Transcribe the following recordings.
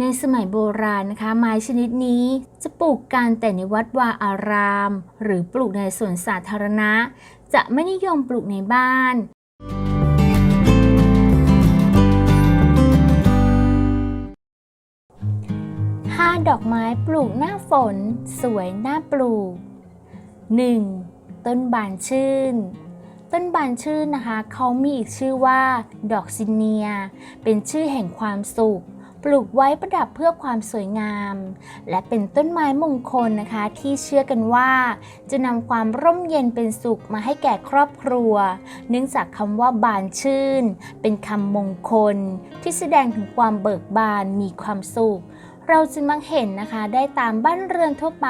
ในสมัยโบราณนะคะ ไม้ชนิดนี้จะปลูกกันแต่ในวัดวาอาราม หรือปลูกในสวนสาธารณะ จะไม่นิยมปลูกในบ้าน 5 ดอกไม้ปลูกหน้าฝน สวยหน่าปลูก 1. ต้นบานชื่นต้นบานชื่นนะคะ เขามีอีกชื่อว่า ดอกซินเนีย เป็นชื่อแห่งความสุข ลูกไว้ประดับเพื่อความสวยงาม และเป็นต้นไม้มงคลนะคะ ที่เชื่อกันว่า จะนำความร่มเย็นเป็นสุขมาให้แก่ครอบครัว เนื่องจากคำว่าบานชื่น เป็นคำมงคล ที่แสดงถึงความเบิกบานมีความสุข เราจึงมักเห็นนะคะได้ตามบ้านเรือนทั่วไป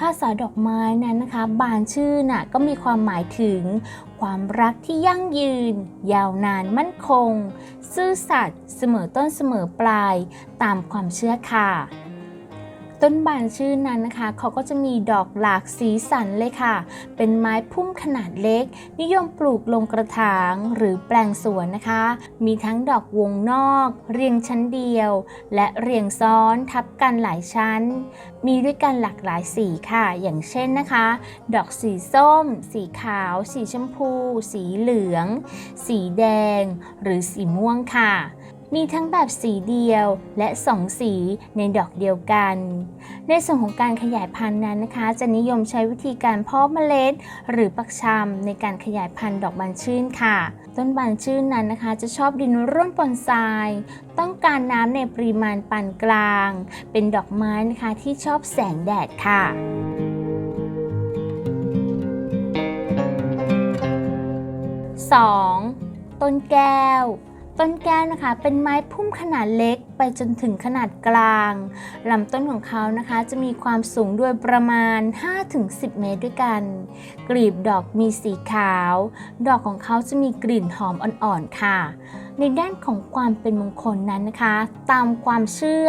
ภาษาดอกไม้นั้นนะคะ บานชื่อน่ะก็มีความหมายถึง ความรักที่ยั่งยืน ยาวนานมั่นคง ซื่อสัตย์เสมอต้นเสมอปลาย ตามความเชื่อค่ะ ต้นบานชื่นนั้นนะคะ เขาก็จะมีดอกหลากสีสันเลยค่ะ เป็นไม้พุ่มขนาดเล็ก นิยมปลูกลงกระถางหรือแปลงสวนนะคะ มีทั้งดอกวงนอก เรียงชั้นเดียว และเรียงซ้อนทับกันหลายชั้น มีด้วยกันหลากหลายสีค่ะ อย่างเช่นนะคะ ดอกสีส้ม สีขาว สีชมพู สีเหลือง สีแดง หรือสีม่วงค่ะ มีทั้งแบบสีเดียวและสองสีในดอกเดียวกัน ในส่วนของการขยายพันธุ์นั้นนะคะ จะนิยมใช้วิธีการเพาะเมล็ด หรือปักชำในการขยายพันธุ์ดอกบานชื่นค่ะ ต้นบานชื่นนั้นนะคะ จะชอบดินร่วนปนทราย ต้องการน้ำในปริมาณปานกลาง เป็นดอกไม้นะคะที่ชอบแสงแดดค่ะ 2. ต้นแก้ว ต้นแก้วนะคะ เป็นไม้พุ่มขนาดเล็กไปจนถึงขนาดกลางลำต้นของเขานะคะ จะมีความสูงโดยประมาณ 5-10 เมตรด้วยกัน กลีบดอกมีสีขาว ดอกของเขาจะมีกลิ่นหอมอ่อนๆค่ะ ในด้านของความเป็นมงคลนั้นนะคะ ตามความเชื่อ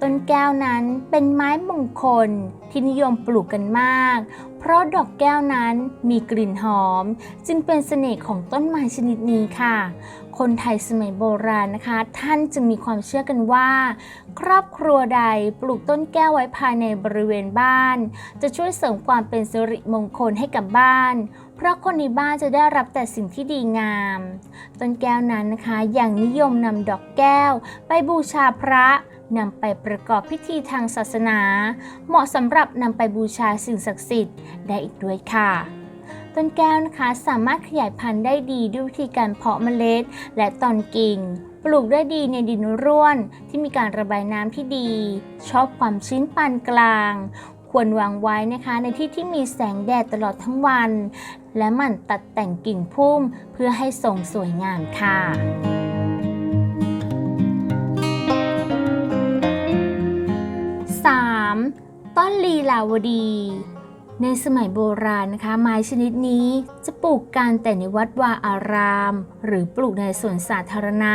ต้นแก้วนั้นเป็นไม้มงคลที่นิยมปลูกกันมาก เพราะดอกแก้วนั้นมีกลิ่นหอม จึงเป็นเสน่ห์ของต้นไม้ชนิดนี้ค่ะ คนไทยสมัยโบราณนะคะ ท่านจึงมีความเชื่อกันว่า ครอบครัวใดปลูกต้นแก้วไว้ภายในบริเวณบ้าน จะช่วยเสริมความเป็นสิริมงคลให้กับบ้าน เพราะคนในบ้านจะได้รับแต่สิ่งที่ดีงาม ต้นแก้วนั้นนะคะยังนิยมนำดอกแก้ว ไปบูชาพระนำไปประกอบพิธีทางศาสนา เหมาะสำหรับนำไปบูชาสิ่งศักดิ์สิทธิ์ได้อีกด้วยค่ะ ต้นแก้วนะคะสามารถขยายพันธุ์ได้ดีด้วยวิธีการเพาะเมล็ด และตอนกิ่ง ปลูกได้ดีในดินร่วน ที่มีการระบายน้ำที่ดี ชอบความชื้นปานกลาง ควรวางไว้นะคะในที่ที่มีแสงแดดตลอดทั้งวัน และหมั่นตัดแต่งกิ่งพุ่มเพื่อให้ทรงสวยงามค่ะ 3. ต้นลีลาวดี ในสมัยโบราณนะคะ ไม้ชนิดนี้จะปลูกกันแต่ในวัดวาอาราม หรือปลูกในสวนสาธารณะ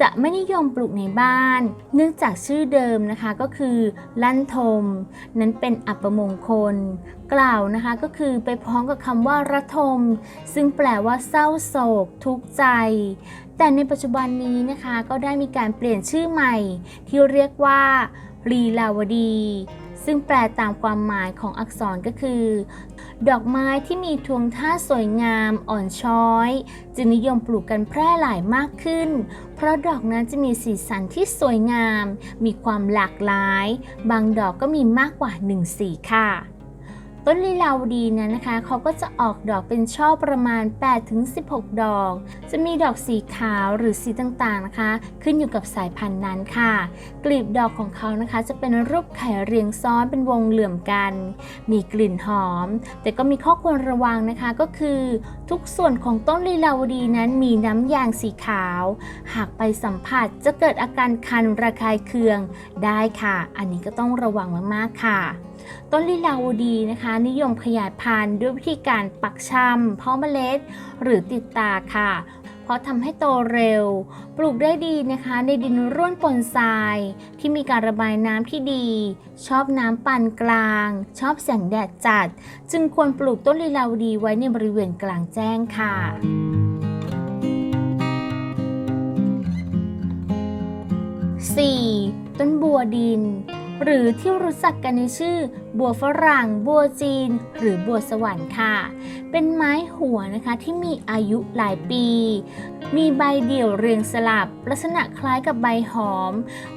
จะไม่นิยมปลูกในบ้าน เนื่องจากชื่อเดิมนะคะก็คือ ลั่นทม นั้นเป็นอัปมงคล กล่าวนะคะก็คือไปพร้อมกับคำว่าระทม ซึ่งแปลว่าเศร้าโศก ทุกข์ใจ แต่ในปัจจุบันนี้นะคะก็ได้มีการเปลี่ยนชื่อใหม่ ที่เรียกว่าลีลาวดี ซึ่งแปลตามความหมายของอักษรก็คือ ดอกไม้ที่มีทวงท่าสวยงามอ่อนช้อย จึงนิยมปลูกกันแพร่หลายมากขึ้น เพราะดอกนั้นจะมีสีสันที่สวยงาม มีความหลากหลาย บางดอกก็มีมากกว่า 1 สีค่ะ ต้นลีลาวดีนั้นนะคะ เขาก็จะออกดอกเป็นช่อประมาณ 8-16 ดอก จะมีดอกสีขาวหรือสีต่างๆนะคะ ขึ้นอยู่กับสายพันธุ์นั้นค่ะ กลีบดอกของเขานะคะ จะเป็นรูปไข่เรียงซ้อนเป็นวงเหลื่อมกัน มีกลิ่นหอม แต่ก็มีข้อควรระวังนะคะก็คือ ทุกส่วนของต้นลีลาวดีนั้นมีน้ำยางสีขาว หากไปสัมผัสจะเกิดอาการคันระคายเคืองได้ค่ะ อันนี้ก็ต้องระวังมากๆค่ะ ต้นลีลาวดีนะคะ นิยมขยายพันธุ์ด้วยวิธีการปักชำเพาะเมล็ด หรือติดตาค่ะ เพราะทำให้โตเร็ว ปลูกได้ดีนะคะ ในดินร่วนปนทราย ที่มีการระบายน้ำที่ดี ชอบน้ำปานกลาง ชอบแสงแดดจัด จึงควรปลูกต้นลีลาวดีไว้ในบริเวณกลางแจ้งค่ะ 4. ต้นบัวดิน หรือที่รู้จักกันในชื่อ บัวฝรั่ง บัวจีน หรือบัวสวรรค์ค่ะ เป็นไม้หัวนะคะที่มีอายุหลายปี มีใบเดี่ยวเรียงสลับ ลักษณะคล้ายกับใบหอม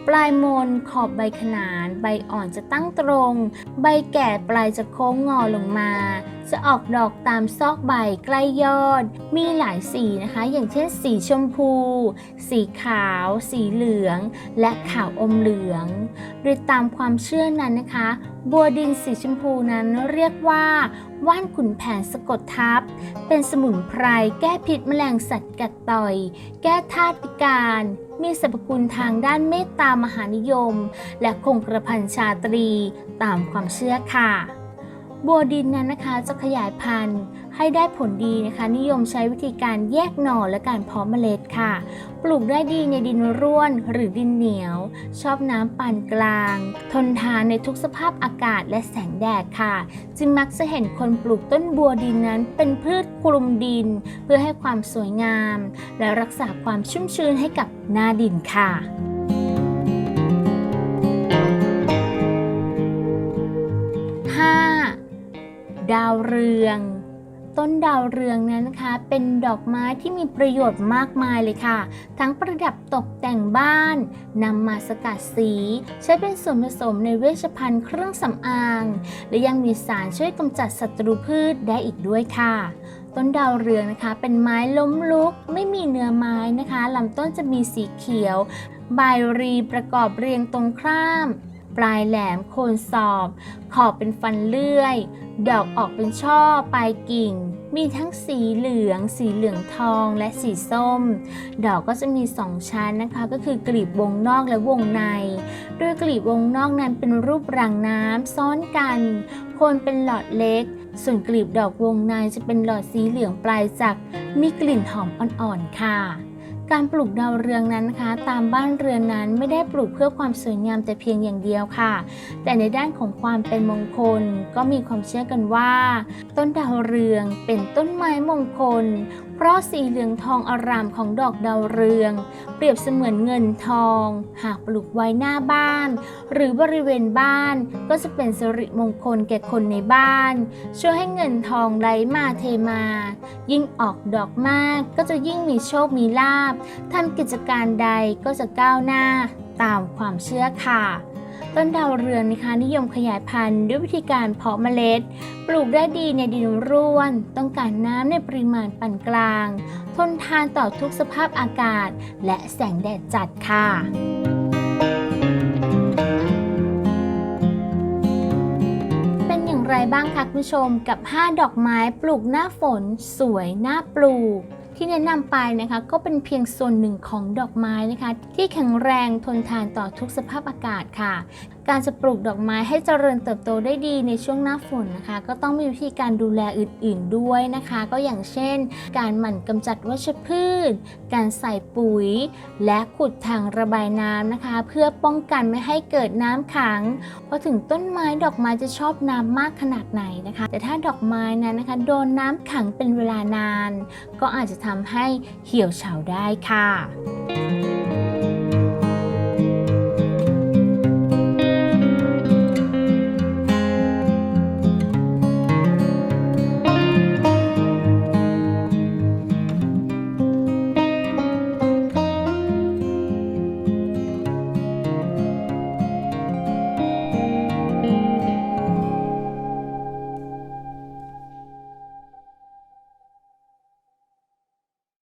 ปลายมนขอบใบขนาน ใบอ่อนจะตั้งตรง ใบแก่ปลายจะโค้งงอลงมา จะออกดอกตามซอกใบใกล้ยอด มีหลายสีนะคะ อย่างเช่น สีชมพู สีขาว สีเหลือง และขาวอมเหลือง โดยตามความเชื่อนั้นนะคะ บัวดินสีชมพูนั้นเรียกว่า ว่านขุนแผนสะกดทับ เป็นสมุนไพรแก้พิษแมลงสัตว์กัดต่อย แก้ธาตุพิการ มีสรรพคุณทางด้านเมตตามหานิยม และคงกระพันชาตรีตามความเชื่อค่ะ บัวดินนั้นนะคะจะขยายพันธุ์ให้ได้ผลดีนะคะ นิยมใช้วิธีการแยกหน่อและการเพาะเมล็ดค่ะ ปลูกได้ดีในดินร่วนหรือดินเหนียว ชอบน้ำปานกลาง ทนทานในทุกสภาพอากาศและแสงแดดค่ะ จึงมักจะเห็นคนปลูกต้นบัวดินนั้นเป็นพืชคลุมดิน เพื่อให้ความสวยงาม และรักษาความชุ่มชื้นให้กับหน้าดินค่ะ ดาวเรือง ต้นดาวเรืองนั้นนะคะ เป็นดอกไม้ที่มีประโยชน์มากมายเลยค่ะ ทั้งประดับตกแต่งบ้านนำมาสกัดสี ใช้เป็นส่วนผสมในเวชภัณฑ์เครื่องสำอาง และยังมีสารช่วยกำจัดศัตรูพืชได้อีกด้วยค่ะต้นดาวเรืองนะคะ เป็นไม้ล้มลุก ไม่มีเนื้อไม้นะคะลำต้นจะมีสีเขียว ใบรีประกอบเรียงตรงข้าม ปลายแหลมโคนสอบ ขอบเป็นฟันเลื่อย ดอกออกเป็นช่อปลายกิ่ง มีทั้งสีเหลือง สีเหลืองทองและสีส้ม ดอกก็จะมีสองชั้นนะคะ ก็คือกลีบวงนอกและวงใน โดยกลีบวงนอกนั้นเป็นรูปรังน้ำซ้อนกัน โคนเป็นหลอดเล็ก ส่วนกลีบดอกวงในจะเป็นหลอดสีเหลืองปลายจัก มีกลิ่นหอมอ่อนๆค่ะ การปลูกดาวเรืองนั้นนะคะ ตามบ้านเรือนนั้นไม่ได้ปลูกเพื่อความสวยงามแต่เพียงอย่างเดียวค่ะ แต่ในด้านของความเป็นมงคลก็มีความเชื่อกันว่า ต้นดาวเรืองเป็นต้นไม้มงคล เพราะสีเหลืองทองอารามของดอกดาวเรือง เปรียบเสมือนเงินทอง หากปลูกไว้หน้าบ้าน หรือบริเวณบ้านก็จะเป็นสิริมงคลแก่คนในบ้าน ช่วยให้เงินทองไหลมาเทมา ยิ่งออกดอกมากก็จะยิ่งมีโชคมีลาภทำกิจการใดก็จะก้าวหน้าตามความเชื่อค่ะ ต้นดาวเรืองนะคะนิยมขยายพันธุ์ด้วยวิธีการเพาะเมล็ด ปลูกได้ดีในดินร่วน ต้องการน้ำในปริมาณปานกลาง ทนทานต่อทุกสภาพอากาศ และแสงแดดจัดค่ะเป็นอย่างไรบ้างคะคุณผู้ชมกับ 5 ดอกไม้ปลูกหน้าฝน สวยหน่าปลูก ที่แนะนำไปนะคะก็เป็นเพียงส่วนหนึ่งของดอกไม้นะคะ ที่แข็งแรงทนทานต่อทุกสภาพอากาศค่ะ การจะปลูกดอกไม้ให้เจริญเติบโตได้ดีในช่วงหน้าฝนนะคะ ก็ต้องมีวิธีการดูแลอื่น ๆด้วยนะคะ ก็อย่างเช่น การหมั่นกำจัดวัชพืช การใส่ปุ๋ย และขุดทางระบายน้ำนะคะ เพื่อป้องกันไม่ให้เกิดน้ำขังพอถึงต้นไม้ดอกไม้จะชอบน้ำมากขนาดไหนนะคะ แต่ถ้าดอกไม้นั้นนะคะ โดนน้ำขังเป็นเวลานาน ก็อาจจะทำให้เหี่ยวเฉาได้ค่ะ